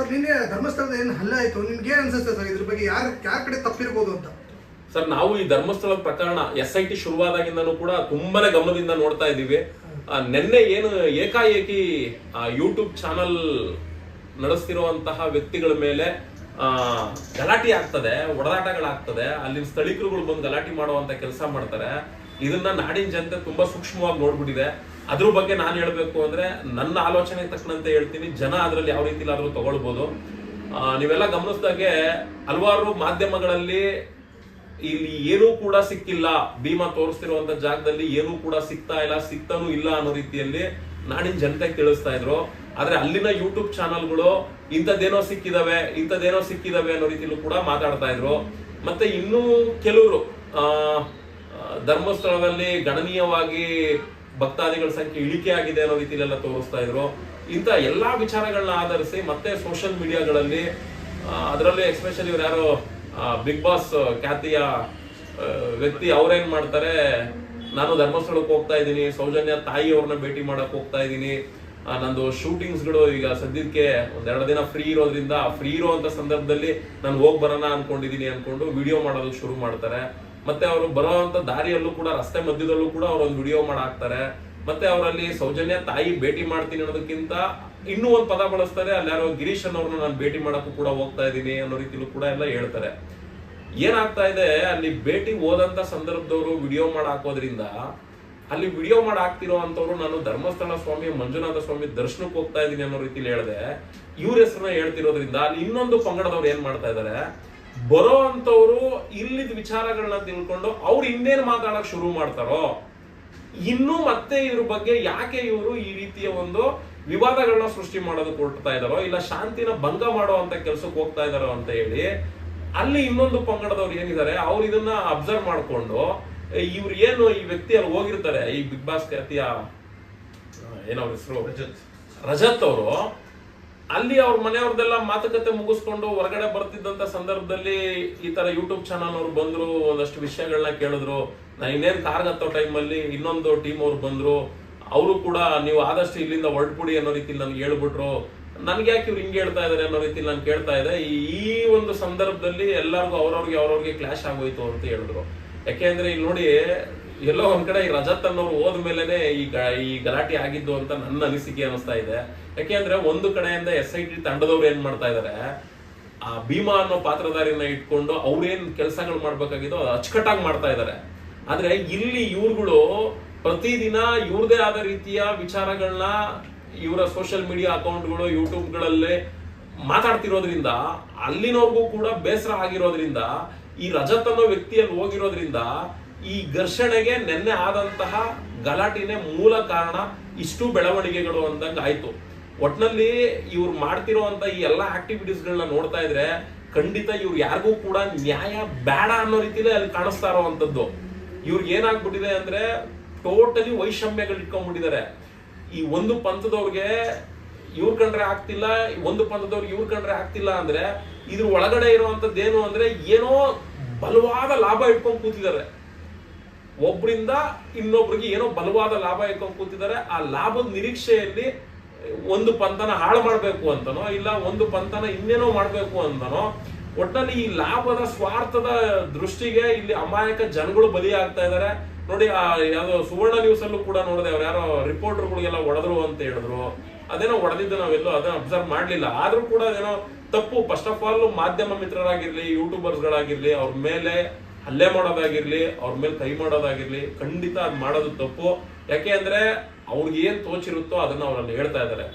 Sir, ನಿನ್ನೆ ಧರ್ಮಸ್ಥಳದ ಏನು ಹಲ್ಲೆ ಆಯ್ತು? ನಿಮ್ಗೆ ಏನ್ ಅನ್ಸುತ್ತೆ ಸರ್? ಇದ್ರ ಬಗ್ಗೆ ಯಾರು ಯಾರ ಕಡೆ ತಪ್ಪಿರ್ಬೋದು ಅಂತ? ಸರ್, ನಾವು ಈ ಧರ್ಮಸ್ಥಳದ ಪ್ರಕರಣ ಎಸ್ ಐ ಟಿ ಶುರುವಾದಾಗಿಂದನೂ ಕೂಡ ತುಂಬಾನೇ ಗಮನದಿಂದ ನೋಡ್ತಾ ಇದ್ದೀವಿ. ನಿನ್ನೆ ಏನು ಏಕಾಏಕಿ ಯೂಟ್ಯೂಬ್ ಚಾನಲ್ ನಡೆಸ್ತಿರುವಂತಹ ವ್ಯಕ್ತಿಗಳ ಮೇಲೆ ಗಲಾಟೆ ಆಗ್ತದೆ, ಒಡದಾಟಗಳಾಗ್ತದೆ. ಅಲ್ಲಿನ ಸ್ಥಳೀಕರುಗಳು ಬಂದು ಗಲಾಟೆ ಮಾಡುವಂತ ಕೆಲಸ ಮಾಡ್ತಾರೆ. ಇದನ್ನ ನಾಡಿನ ಜನತೆ ತುಂಬಾ ಸೂಕ್ಷ್ಮವಾಗಿ ನೋಡ್ಬಿಟ್ಟಿದೆ. ಅದ್ರ ಬಗ್ಗೆ ನಾನು ಹೇಳಬೇಕು ಅಂದ್ರೆ ನನ್ನ ಆಲೋಚನೆಗೆ ತಕ್ಕಂತೆ ಹೇಳ್ತೀನಿ. ಜನ ಅದರಲ್ಲಿ ಯಾವ ರೀತಿಲಾದರೂ ತಗೊಳ್ಬೋದು. ನೀವೆಲ್ಲ ಗಮನಿಸಿದಾಗೆ ಹಲವಾರು ಮಾಧ್ಯಮಗಳಲ್ಲಿ ಇಲ್ಲಿ ಏನೂ ಕೂಡ ಸಿಕ್ಕಿಲ್ಲ. ಭೀಮಾ ತೋರಿಸ್ತಿರುವಂತ ಜಾಗದಲ್ಲಿ ಏನೂ ಕೂಡ ಸಿಗ್ತಾ ಇಲ್ಲ, ಸಿಗ್ತಾನೂ ಇಲ್ಲ ಅನ್ನೋ ರೀತಿಯಲ್ಲಿ ನಾಡಿನ ಜನತೆಗೆ ತಿಳಿಸ್ತಾ ಇದ್ರು. ಆದ್ರೆ ಅಲ್ಲಿನ ಯೂಟ್ಯೂಬ್ ಚಾನಲ್ಗಳು ಇಂಥದ್ದೇನೋ ಸಿಕ್ಕಿದಾವೆ ಇಂಥದ್ದೇನೋ ಸಿಕ್ಕಿದಾವೆ ಅನ್ನೋ ರೀತಿಲೂ ಕೂಡ ಮಾತಾಡ್ತಾ ಇದ್ರು. ಮತ್ತೆ ಇನ್ನೂ ಕೆಲವರು ಧರ್ಮಸ್ಥಳದಲ್ಲಿ ಗಣನೀಯವಾಗಿ ಭಕ್ತಾದಿಗಳ ಸಂಖ್ಯೆ ಇಳಿಕೆ ಆಗಿದೆ ಅನ್ನೋ ರೀತಿಲೆಲ್ಲ ತೋರಿಸ್ತಾ ಇದ್ರು. ಇಂಥ ಎಲ್ಲಾ ವಿಚಾರಗಳನ್ನ ಆಧರಿಸಿ ಮತ್ತೆ ಸೋಷಿಯಲ್ ಮೀಡಿಯಾಗಳಲ್ಲಿ ಅದರಲ್ಲೂ ಎಸ್ಪೆಷಲಿ ಇವ್ರು ಯಾರೋ ಬಿಗ್ ಬಾಸ್ ಖ್ಯಾತಿಯ ವ್ಯಕ್ತಿ ಅವ್ರೇನ್ ಮಾಡ್ತಾರೆ, ನಾನು ಧರ್ಮಸ್ಥಳಕ್ಕೆ ಹೋಗ್ತಾ ಇದ್ದೀನಿ, ಸೌಜನ್ಯ ತಾಯಿ ಅವ್ರನ್ನ ಭೇಟಿ ಮಾಡಕ್ ಹೋಗ್ತಾ ಇದ್ದೀನಿ ನಂದು ಶೂಟಿಂಗ್ಸ್ಗಳು ಈಗ ಸದ್ಯಕ್ಕೆ ಒಂದೆರಡು ದಿನ ಫ್ರೀ ಇರೋದ್ರಿಂದ ಫ್ರೀ ಇರೋಂತ ಸಂದರ್ಭದಲ್ಲಿ ನಾನು ಹೋಗಿ ಬರೋಣ ಅನ್ಕೊಂಡಿದ್ದೀನಿ ಅನ್ಕೊಂಡು ವಿಡಿಯೋ ಮಾಡೋದಕ್ಕೆ ಶುರು ಮಾಡ್ತಾರೆ. ಮತ್ತೆ ಅವರು ಬರುವಂತ ದಾರಿಯಲ್ಲೂ ಕೂಡ, ರಸ್ತೆ ಮಧ್ಯದಲ್ಲೂ ಕೂಡ ಅವ್ರು ಒಂದು ವಿಡಿಯೋ ಮಾಡಾಕ್ತಾರೆ. ಮತ್ತೆ ಅವರಲ್ಲಿ ಸೌಜನ್ಯ ತಾಯಿ ಭೇಟಿ ಮಾಡ್ತೀನಿ ಅನ್ನೋದಕ್ಕಿಂತ ಇನ್ನೂ ಒಂದು ಪದ ಬಳಸ್ತಾರೆ. ಅಲ್ಲಿ ಯಾರೋ ಗಿರೀಶ್ ಅನ್ನೋರ್ನ ನಾನು ಭೇಟಿ ಮಾಡಕ್ಕೂ ಕೂಡ ಹೋಗ್ತಾ ಇದ್ದೀನಿ ಅನ್ನೋ ರೀತಿಲೂ ಕೂಡ ಎಲ್ಲ ಹೇಳ್ತಾರೆ. ಏನಾಗ್ತಾ ಇದೆ, ಅಲ್ಲಿ ಭೇಟಿ ಹೋದಂತ ಸಂದರ್ಭದವರು ವಿಡಿಯೋ ಮಾಡಿ ಹಾಕೋದ್ರಿಂದ ಅಲ್ಲಿ ವಿಡಿಯೋ ಮಾಡಿ ಹಾಕ್ತಿರೋ ಅಂತವ್ರು ನಾನು ಧರ್ಮಸ್ಥಳ ಸ್ವಾಮಿ, ಮಂಜುನಾಥ ಸ್ವಾಮಿ ದರ್ಶನಕ್ಕೆ ಹೋಗ್ತಾ ಇದ್ದೀನಿ ಅನ್ನೋ ರೀತಿಲಿ ಹೇಳಿದೆ. ಇವ್ರ ಹೆಸರನ್ನ ಹೇಳ್ತಿರೋದ್ರಿಂದ ಅಲ್ಲಿ ಇನ್ನೊಂದು ಪಂಗಡದವ್ರು ಏನ್ ಮಾಡ್ತಾ ಇದಾರೆ? ಬರೋ ಅಂತವ್ರು ಇಲ್ಲಿದ ವಿಚಾರಗಳನ್ನ ತಿಳ್ಕೊಂಡು ಅವ್ರು ಇನ್ನೇನು ಮಾತಾಡಕ್ ಶುರು ಮಾಡ್ತಾರೋ ಇನ್ನು ಮತ್ತೆ ಇವ್ರ ಬಗ್ಗೆ ಯಾಕೆ ಇವರು ಈ ರೀತಿಯ ಒಂದು ವಿವಾದಗಳನ್ನ ಸೃಷ್ಟಿ ಮಾಡೋದು ಕೊಡ್ತಾ ಇದಾರೋ ಇಲ್ಲ ಶಾಂತಿನ ಭಂಗ ಅಂತ ಕೆಲ್ಸಕ್ಕೆ ಹೋಗ್ತಾ ಇದಾರೋ ಅಂತ ಹೇಳಿ ಅಲ್ಲಿ ಇನ್ನೊಂದು ಪಂಗಡದವ್ರು ಏನಿದ್ದಾರೆ ಅವ್ರು ಇದನ್ನ ಅಬ್ಸರ್ವ್ ಮಾಡ್ಕೊಂಡು ಇವ್ರು ಏನು ಈ ವ್ಯಕ್ತಿ ಅಲ್ಲಿ ಹೋಗಿರ್ತಾರೆ ಈ ಬಿಗ್ ಬಾಸ್ ಖ್ಯಾತಿಯ ಏನೋ ಹೆಸರು ರಜತ್ ಅವರು ಅಲ್ಲಿ ಅವ್ರ ಮನೆಯವ್ರದೆಲ್ಲ ಮಾತುಕತೆ ಮುಗಿಸ್ಕೊಂಡು ಹೊರಗಡೆ ಬರ್ತಿದ್ದಂತ ಸಂದರ್ಭದಲ್ಲಿ ಈ ತರ ಯೂಟ್ಯೂಬ್ ಚಾನಲ್ ಅವ್ರು ಬಂದ್ರು, ಒಂದಷ್ಟು ವಿಷಯಗಳನ್ನ ಕೇಳಿದ್ರು. ನಾ ಇನ್ನೇನ್ ಕಾರ್ ಹತ್ತೋ ಟೈಮಲ್ಲಿ ಇನ್ನೊಂದು ಟೀಮ್ ಅವ್ರು ಬಂದ್ರು. ಅವರು ಕೂಡ ನೀವು ಆದಷ್ಟು ಇಲ್ಲಿಂದ ಹೊರಟ್ಬಿಡಿ ಅನ್ನೋ ರೀತಿಲಿ ನನ್ಗೆ ಹೇಳ್ಬಿಟ್ರು. ನನ್ಗೆ ಯಾಕೆ ಇವ್ರು ಹಿಂಗೆ ಹೇಳ್ತಾ ಇದಾರೆ ಅನ್ನೋ ರೀತಿಲಿ ನಾನು ಕೇಳ್ತಾ ಇದೆ. ಈ ಒಂದು ಸಂದರ್ಭದಲ್ಲಿ ಎಲ್ಲರಿಗೂ ಅವ್ರವ್ರಿಗೆ ಅವ್ರವ್ರಿಗೆ ಕ್ಲಾಶ್ ಆಗೋಯ್ತು ಅಂತ ಹೇಳಿದ್ರು. ಯಾಕೆಂದ್ರೆ ಇಲ್ಲಿ ನೋಡಿ ಎಲ್ಲೋ ಒಂದ್ ಕಡೆ ಈ ರಜತ್ ಅನ್ನೋರು ಹೋದ್ಮೇಲೆನೆ ಈ ಗ- ಈ ಗಲಾಟೆ ಆಗಿದ್ದು ಅಂತ ನನ್ನ ಅನಿಸಿಕೆ ಅನಿಸ್ತಾ ಇದೆ. ಯಾಕೆಂದ್ರೆ ಒಂದು ಕಡೆಯಿಂದ ಎಸ್ ಐ ಟಿ ತಂಡದವ್ರು ಏನ್ ಮಾಡ್ತಾ ಇದಾರೆ, ಆ ಭೀಮಾ ಅನ್ನೋ ಪಾತ್ರಧಾರಿನ ಇಟ್ಕೊಂಡು ಅವ್ರೇನ್ ಕೆಲಸಗಳು ಮಾಡ್ಬೇಕಾಗಿದ್ದು ಅದು ಅಚ್ಚುಕಟ್ಟಾಗಿ ಮಾಡ್ತಾ ಇದಾರೆ. ಆದ್ರೆ ಇಲ್ಲಿ ಇವ್ರುಗಳು ಪ್ರತಿದಿನ ಇವ್ರದೇ ಆದ ರೀತಿಯ ವಿಚಾರಗಳನ್ನ ಇವರ ಸೋಷಿಯಲ್ ಮೀಡಿಯಾ ಅಕೌಂಟ್ಗಳು ಯೂಟ್ಯೂಬ್ಗಳಲ್ಲಿ ಮಾತಾಡ್ತಿರೋದ್ರಿಂದ, ಅಲ್ಲಿನವ್ರಿಗೂ ಕೂಡ ಬೇಸರ ಆಗಿರೋದ್ರಿಂದ, ಈ ರಜತ್ ಅನ್ನೋ ವ್ಯಕ್ತಿಯಲ್ಲಿ ಹೋಗಿರೋದ್ರಿಂದ ಈ ಘರ್ಷಣೆಗೆ ನಿನ್ನೆ ಆದಂತಹ ಗಲಾಟಿನೇ ಮೂಲ ಕಾರಣ ಇಷ್ಟು ಬೆಳವಣಿಗೆಗಳು ಅಂದಂಗ ಆಯ್ತು. ಒಟ್ನಲ್ಲಿ ಇವ್ರು ಮಾಡ್ತಿರೋಂತ ಈ ಎಲ್ಲಾ ಆಕ್ಟಿವಿಟೀಸ್ಗಳನ್ನ ನೋಡ್ತಾ ಇದ್ರೆ ಖಂಡಿತ ಇವ್ರು ಯಾರಿಗೂ ಕೂಡ ನ್ಯಾಯ ಬೇಡ ಅನ್ನೋ ರೀತಿಲೇ ಅಲ್ಲಿ ಕಾಣಿಸ್ತಾ ಇರೋವಂಥದ್ದು. ಇವ್ರಿಗೆ ಏನಾಗ್ಬಿಟ್ಟಿದೆ ಅಂದ್ರೆ ಟೋಟಲಿ ವೈಷಮ್ಯಗಳು ಇಟ್ಕೊಂಡ್ಬಿಟ್ಟಿದ್ದಾರೆ. ಈ ಒಂದು ಪಂಥದವ್ರಿಗೆ ಇವ್ರ ಕಂಡ್ರೆ ಆಗ್ತಿಲ್ಲ ಒಂದು ಪಂಥದವ್ರಿಗೆ ಇವ್ರ ಕಂಡ್ರೆ ಆಗ್ತಿಲ್ಲ ಅಂದ್ರೆ ಇದ್ರ ಒಳಗಡೆ ಇರುವಂತದ್ದು ಏನು ಅಂದ್ರೆ ಏನೋ ಬಲವಾದ ಲಾಭ ಇಟ್ಕೊಂಡು ಕೂತಿದ್ದಾರೆ. ಒಬ್ರಿಂದ ಇನ್ನೊಬ್ರಿಗೆ ಏನೋ ಬಲವಾದ ಲಾಭ ಇಟ್ಕೊಂಡು ಕೂತಿದ್ದಾರೆ, ಆ ಲಾಭದ ನಿರೀಕ್ಷೆಯಲ್ಲಿ ಒಂದು ಪಂಥನ ಹಾಳು ಮಾಡಬೇಕು ಅಂತನೋ, ಇಲ್ಲ ಒಂದು ಪಂಥನ ಇನ್ನೇನೋ ಮಾಡಬೇಕು ಅಂತನೋ ಒಟ್ಟಲ್ಲಿ ಈ ಲಾಭದ ಸ್ವಾರ್ಥದ ದೃಷ್ಟಿಗೆ ಇಲ್ಲಿ ಅಮಾಯಕ ಜನಗಳು ಬಲಿ ಆಗ್ತಾ ಇದ್ದಾರೆ. ನೋಡಿ, ಆ, ಯಾವ್ದೋ ಸುವರ್ಣ ನ್ಯೂಸ್ ಅಲ್ಲೂ ಕೂಡ ನೋಡಿದೆ, ಅವ್ರು ಯಾರೋ ರಿಪೋರ್ಟರ್ಗಳಿಗೆಲ್ಲ ಹೊಡೆದ್ರು ಅಂತ ಹೇಳಿದ್ರು. ಅದೇನೋ ಹೊಡೆದಿದ್ದು ನಾವೆಲ್ಲೋ ಅದನ್ನ ಅಬ್ಸರ್ವ್ ಮಾಡಲಿಲ್ಲ. ಆದ್ರೂ ಕೂಡ ಅದೇನೋ ತಪ್ಪು. ಫಸ್ಟ್ ಆಫ್ ಆಲ್ ಮಾಧ್ಯಮ ಮಿತ್ರರಾಗಿರ್ಲಿ ಯೂಟ್ಯೂಬರ್ಸ್ ಗಳಾಗಿರ್ಲಿ, ಅವ್ರ ಮೇಲೆ ಹಲ್ಲೆ ಮಾಡೋದಾಗಿರ್ಲಿ, ಅವ್ರ ಮೇಲೆ ಕೈ ಮಾಡೋದಾಗಿರ್ಲಿ, ಖಂಡಿತ ಅದು ಮಾಡೋದು ತಪ್ಪು. ಯಾಕೆ ಅಂದ್ರೆ ಅವ್ರಿಗೆ ಏನ್ ತೋಚಿರುತ್ತೋ ಅದನ್ನ ಅವ್ರಲ್ಲಿ ಹೇಳ್ತಾ ಇದ್ದಾರೆ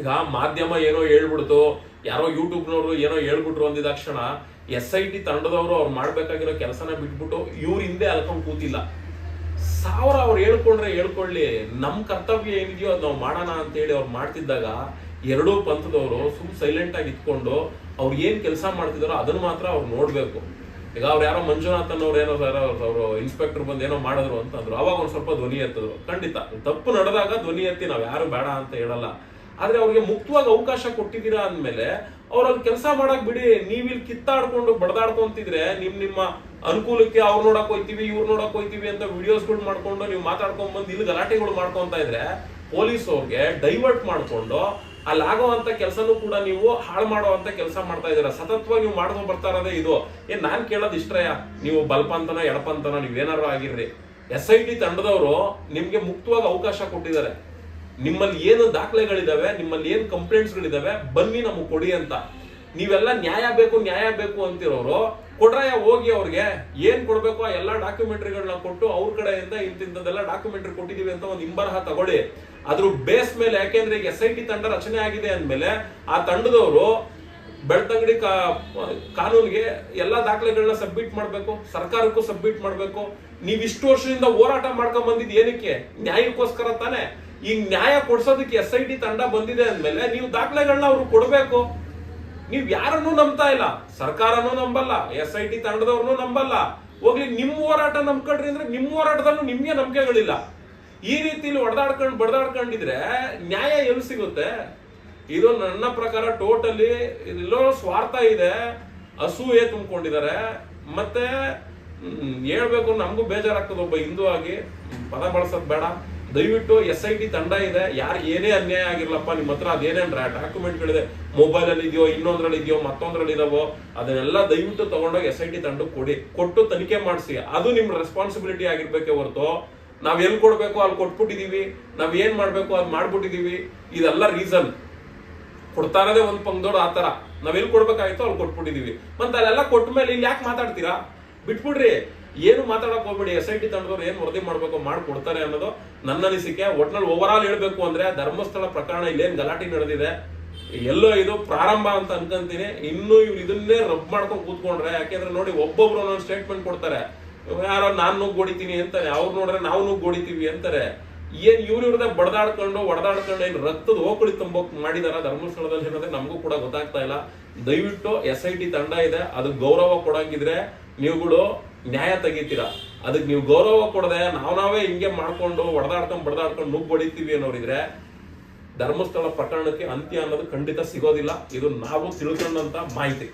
ಈಗ ಮಾಧ್ಯಮ ಏನೋ ಹೇಳ್ಬಿಡ್ತು, ಯಾರೋ ಯೂಟ್ಯೂಬ್ನವರು ಏನೋ ಹೇಳ್ಬಿಟ್ರು ಅಂದಿದಾಕ್ಷಣ ಎಸ್ ಐ ಟಿ ತಂಡದವರು ಅವ್ರು ಮಾಡ್ಬೇಕಾಗಿರೋ ಕೆಲಸನ ಬಿಟ್ಬಿಟ್ಟು ಇವ್ರ ಹಿಂದೆ ಅಲ್ಕೊಂಡ್ ಕೂತಿಲ್ಲ. ಸಾವಿರ ಅವ್ರು ಹೇಳ್ಕೊಂಡ್ರೆ ಹೇಳ್ಕೊಳ್ಳಿ ನಮ್ಮ ಕರ್ತವ್ಯ ಏನಿದೆಯೋ ಅದು ನಾವು ಮಾಡೋಣ ಅಂತ ಹೇಳಿ ಅವ್ರು ಮಾಡ್ತಿದ್ದಾಗ ಎರಡೂ ಪಂಥದವರು ಸುಮ್ ಸೈಲೆಂಟ್ ಆಗಿ ಇಟ್ಕೊಂಡು ಅವ್ರು ಏನ್ ಕೆಲಸ ಮಾಡ್ತಿದಾರೋ ಅದನ್ನ ಮಾತ್ರ ಅವ್ರು ನೋಡ್ಬೇಕು. ಈಗ ಅವ್ರು ಯಾರೋ ಮಂಜುನಾಥ್ ಅವ್ರು ಏನೋ ಸರ್, ಅವರು ಇನ್ಸ್ಪೆಕ್ಟರ್ ಬಂದು ಏನೋ ಮಾಡಿದ್ರು ಅಂತಂದ್ರು ಅವಾಗ ಒಂದು ಸ್ವಲ್ಪ ಧ್ವನಿ ಎತ್ತಿದ್ರು. ಖಂಡಿತ. ತಪ್ಪು ನಡೆದಾಗ ಧ್ವನಿ ಎತ್ತಿ ನಾವು ಯಾರು ಬೇಡ ಅಂತ ಹೇಳಲ್ಲ. ಆದ್ರೆ ಅವ್ರಿಗೆ ಮುಕ್ತವಾಗಿ ಅವಕಾಶ ಕೊಟ್ಟಿದ್ದೀರಾ ಅಂದ್ಮೇಲೆ ಅವ್ರಲ್ಲಿ ಕೆಲಸ ಮಾಡಕ್ ಬಿಡಿ. ನೀವ್ ಇಲ್ಲಿ ಕಿತ್ತಾಡ್ಕೊಂಡು ಬಡದಾಡ್ಕೊಂತಿದ್ರೆ ನಿಮ್ ನಿಮ್ಮ ಅನುಕೂಲಕ್ಕೆ ಅವ್ರು ನೋಡಕ್ ಹೋಯ್ತಿವಿ, ಇವ್ರು ನೋಡಕ್ ಹೋಯ್ತಿವಿ ಅಂತ ವಿಡಿಯೋಸ್ಗಳು ಮಾಡ್ಕೊಂಡು ನೀವು ಮಾತಾಡ್ಕೊಂಡ್ ಬಂದು ಇಲ್ಲಿ ಗಲಾಟೆಗಳು ಮಾಡ್ಕೊಂತ ಇದ್ರೆ ಪೊಲೀಸ್ ಅವ್ರಿಗೆ ಡೈವರ್ಟ್ ಮಾಡ್ಕೊಂಡು ಅಲ್ಲಿ ಆಗೋವಂತ ಕೆಲಸನೂ ಕೂಡ ನೀವು ಹಾಳು ಮಾಡುವಂತ ಕೆಲಸ ಮಾಡ್ತಾ ಇದ್ದೀರಾ? ಸತತವಾಗಿ ನೀವು ಮಾಡ್ಕೊಂಡು ಬರ್ತಾ ಇರೋದೇ ಇದು? ಏನ್ ನಾನ್ ಕೇಳೋದು ಇಷ್ಟಯ ನೀವು ಬಲ್ಪಂತನ, ಎಡಪಂತನ ನೀವೇನಾರು ಆಗಿರ್ರಿ. ಎಸ್ ಐ ಟಿ ತಂಡದವರು ನಿಮ್ಗೆ ಮುಕ್ತವಾಗಿ ಅವಕಾಶ ಕೊಟ್ಟಿದ್ದಾರೆ. ನಿಮ್ಮಲ್ಲಿ ಏನು ದಾಖಲೆಗಳಿದಾವೆ, ನಿಮ್ಮಲ್ಲಿ ಏನು ಕಂಪ್ಲೇಂಟ್ಸ್ಗಳಿದಾವೆ ಬನ್ನಿ ನಮಗೆ ಕೊಡಿ ಅಂತ. ನೀವೆಲ್ಲ ನ್ಯಾಯ ಬೇಕು ನ್ಯಾಯ ಬೇಕು ಅಂತಿರೋರು, ಕೊಡ್ರಯ್ಯ ಹೋಗಿ ಅವ್ರಿಗೆ ಏನ್ ಕೊಡ್ಬೇಕು ಆ ಎಲ್ಲಾ ಡಾಕ್ಯುಮೆಂಟ್ರಿಗಳನ್ನ ಕೊಟ್ಟು ಅವ್ರ ಕಡೆಯಿಂದ ಇಂತಿಂತದೆಲ್ಲ ಡಾಕ್ಯುಮೆಂಟ್ರಿ ಕೊಟ್ಟಿದೀವಿ ಅಂತ ಒಂದು ಇಂಬರಹ ತಗೊಳ್ಳಿ. ಅದ್ರ ಬೇಸ್ ಮೇಲೆ ಯಾಕೆಂದ್ರೆ ಈಗ ಎಸ್ ಐ ಟಿ ತಂಡ ರಚನೆ ಆಗಿದೆ ಅಂದ್ಮೇಲೆ ಆ ತಂಡದವರು ಬೆಳ್ತಂಗಡಿ ಕಾನೂನಿಗೆ ಎಲ್ಲಾ ದಾಖಲೆಗಳನ್ನ ಸಬ್ಮಿಟ್ ಮಾಡ್ಬೇಕು, ಸರ್ಕಾರಕ್ಕೂ ಸಬ್ಮಿಟ್ ಮಾಡ್ಬೇಕು. ನೀವ್ ಇಷ್ಟು ವರ್ಷದಿಂದ ಹೋರಾಟ ಮಾಡ್ಕೊಂಡ್ ಬಂದಿದ್ ಏನಕ್ಕೆ? ನ್ಯಾಯಕ್ಕೋಸ್ಕರ ತಾನೆ. ಈಗ ನ್ಯಾಯ ಕೊಡ್ಸೋದಕ್ಕೆ ಎಸ್ ಐ ಟಿ ತಂಡ ಬಂದಿದೆ ಅಂದ್ಮೇಲೆ ನೀವು ದಾಖಲೆಗಳನ್ನ ಅವ್ರು ಕೊಡ್ಬೇಕು. ನೀವ್ ಯಾರನ್ನೂ ನಂಬ್ತಾ ಇಲ್ಲ ಸರ್ಕಾರನೂ ನಂಬಲ್ಲ ಎಸ್ ಐ ಟಿ ತಂಡದವ್ರನ್ನೂ ನಂಬಲ್ಲ. ಹೋಗ್ಲಿ ನಿಮ್ ಹೋರಾಟ ನಂಬ್ಕೊಂಡ್ರಿ ಅಂದ್ರೆ ನಿಮ್ ಹೋರಾಟದಲ್ಲೂ ನಿಮ್ಗೆ ನಂಬಿಕೆಗಳಿಲ್ಲ. ಈ ರೀತಿಲಿ ಹೊಡೆದಾಡ್ಕೊಂಡು ಬಡ್ದಾಡ್ಕೊಂಡಿದ್ರೆ ನ್ಯಾಯ ಎಲ್ಲಿ ಸಿಗುತ್ತೆ? ಇದು ನನ್ನ ಪ್ರಕಾರ ಟೋಟಲಿ ಎಲ್ಲೋ ಸ್ವಾರ್ಥ ಇದೆ, ಅಸೂಯೆ ತುಂಬಿಕೊಂಡಿದ್ದಾರೆ. ಮತ್ತೆ ಹೇಳ್ಬೇಕು, ನಮಗೂ ಬೇಜಾರಾಗ್ತದೆ ಒಬ್ಬ ಹಿಂದೂ ಆಗಿ. ಪದ ಬಳಸೋದು ಬೇಡ. ದಯವಿಟ್ಟು ಎಸ್ ಐ ಟಿ ತಂಡ ಇದೆ. ಯಾರು ಏನೇ ಅನ್ಯಾಯ ಆಗಿರ್ಲಪ್ಪ, ನಿಮ್ಮ ಹತ್ರ ಅದೇನೇನ್ರ ಡಾಕ್ಯುಮೆಂಟ್ಗಳಿದೆ ಮೊಬೈಲ್ ಅಲ್ಲಿ ಇದೆಯೋ ಇನ್ನೊಂದ್ರಲ್ಲಿ ಇದೆಯೋ ಮತ್ತೊಂದ್ರಲ್ಲಿ ಇದಾವೋ ಅದನ್ನೆಲ್ಲ ದಯವಿಟ್ಟು ತಗೊಂಡೋಗಿ ಎಸ್ ಐ ಟಿ ತಂಡಕ್ಕೆ ಕೊಡಿ. ಕೊಟ್ಟು ತನಿಖೆ ಮಾಡಿಸಿ. ಅದು ನಿಮ್ಮ ರೆಸ್ಪಾನ್ಸಿಬಿಲಿಟಿ ಆಗಿರ್ಬೇಕೆ ಹೊರತು. ನಾವ್ ಎಲ್ಲಿ ಕೊಡ್ಬೇಕು, ಅಲ್ಲಿ ಕೊಟ್ಬಿಟ್ಟಿದೀವಿ. ನಾವ್ ಏನ್ ಮಾಡ್ಬೇಕು ಅದ್ ಮಾಡ್ಬಿಟ್ಟಿದೀವಿ. ಇದೆಲ್ಲ ರೀಸನ್ ಕೊಡ್ತಾ ಇರೋದೇ ಒಂದ್ ಪಂಗ್ದೋಡು ಆ ಥರ. ನಾವ್ ಎಲ್ಲಿ ಕೊಡ್ಬೇಕಾಯ್ತು ಅಲ್ಲಿ ಕೊಟ್ಬಿಟ್ಟಿದೀವಿ. ಮತ್ತೆ ಅಲ್ಲೆಲ್ಲ ಕೊಟ್ಟ ಮೇಲೆ ಇಲ್ಲಿ ಯಾಕೆ ಮಾತಾಡ್ತೀರಾ? ಬಿಟ್ಬಿಡ್ರಿ. ಏನು ಮಾತಾಡಕ್ ಹೋಗ್ಬೇಡಿ ಎಸ್ ಐ ಟಿ ತಂಡದವ್ರು ಏನು ವರದಿ ಮಾಡಬೇಕು ಮಾಡ್ಕೊಡ್ತಾರೆ ಅನ್ನೋದು ನನ್ನ ಅನಿಸಿಕೆ. ಒಟ್ನಲ್ಲಿ ಓವರ್ ಆಲ್ ಹೇಳ್ಬೇಕು ಅಂದ್ರೆ ಧರ್ಮಸ್ಥಳ ಪ್ರಕರಣ ಇಲ್ಲೇನು ಗಲಾಟೆ ನಡೆದಿದೆ. ಎಲ್ಲೋ ಇದು ಪ್ರಾರಂಭ ಅಂತ ಅನ್ಕೊಂತೀನಿ. ಇನ್ನು ಇವ್ರು ಇದನ್ನೇ ರಬ್ ಮಾಡ್ಕೊಂಡು ಕೂತ್ಕೊಂಡ್ರೆ, ಯಾಕೆಂದ್ರೆ ನೋಡಿ ಒಬ್ಬೊಬ್ರು ಒಂದೊಂದು ಸ್ಟೇಟ್ಮೆಂಟ್ ಕೊಡ್ತಾರೆ. ಯಾರೋ ನಾನು ನುಗ್ಗ್ ಅಂತಾರೆ, ಅವ್ರು ನೋಡ್ರೆ ನಾವು ಅಂತಾರೆ. ಏನ್ ಇವ್ರ ಇವ್ರದೇ ಬಡದಾಡ್ಕೊಂಡು, ಒಡದಾಡ್ಕೊಂಡು ಏನು ರಕ್ತದ ಓಕಳಿ ತುಂಬೋಕ್ ಮಾಡಿದಾರ ಧರ್ಮಸ್ಥಳದಲ್ಲಿ ಅನ್ನೋದೇ ನಮಗೂ ಕೂಡ ಗೊತ್ತಾಗ್ತಾ ಇಲ್ಲ. ದಯವಿಟ್ಟು ಎಸ್ ಐ ಟಿ ತಂಡ ಇದೆ ಅದಕ್ಕೆ ಗೌರವ ಕೊಡಂಗಿದ್ರೆ ನೀವುಗಳು ನ್ಯಾಯ ತೆಗಿತೀರಾ? ಅದಕ್ಕೆ ನೀವು ಗೌರವ ಕೊಡದೆ ನಾವು ನಾವೇ ಹಿಂಗೆ ಮಾಡ್ಕೊಂಡು ಹೊಡೆದಾಡ್ಕೊಂಡು ಬಡದಾಡ್ಕೊಂಡು ನುಗ್ಗು ಬಡಿತೀವಿ ಅನ್ನೋರಿದ್ರೆ ಧರ್ಮಸ್ಥಳ ಪಟ್ಟಣಕ್ಕೆ ಅಂತ್ಯ ಅನ್ನೋದು ಖಂಡಿತ ಸಿಗೋದಿಲ್ಲ. ಇದು ನಾವು ತಿಳ್ಕೊಂಡಂತ ಮಾಹಿತಿ.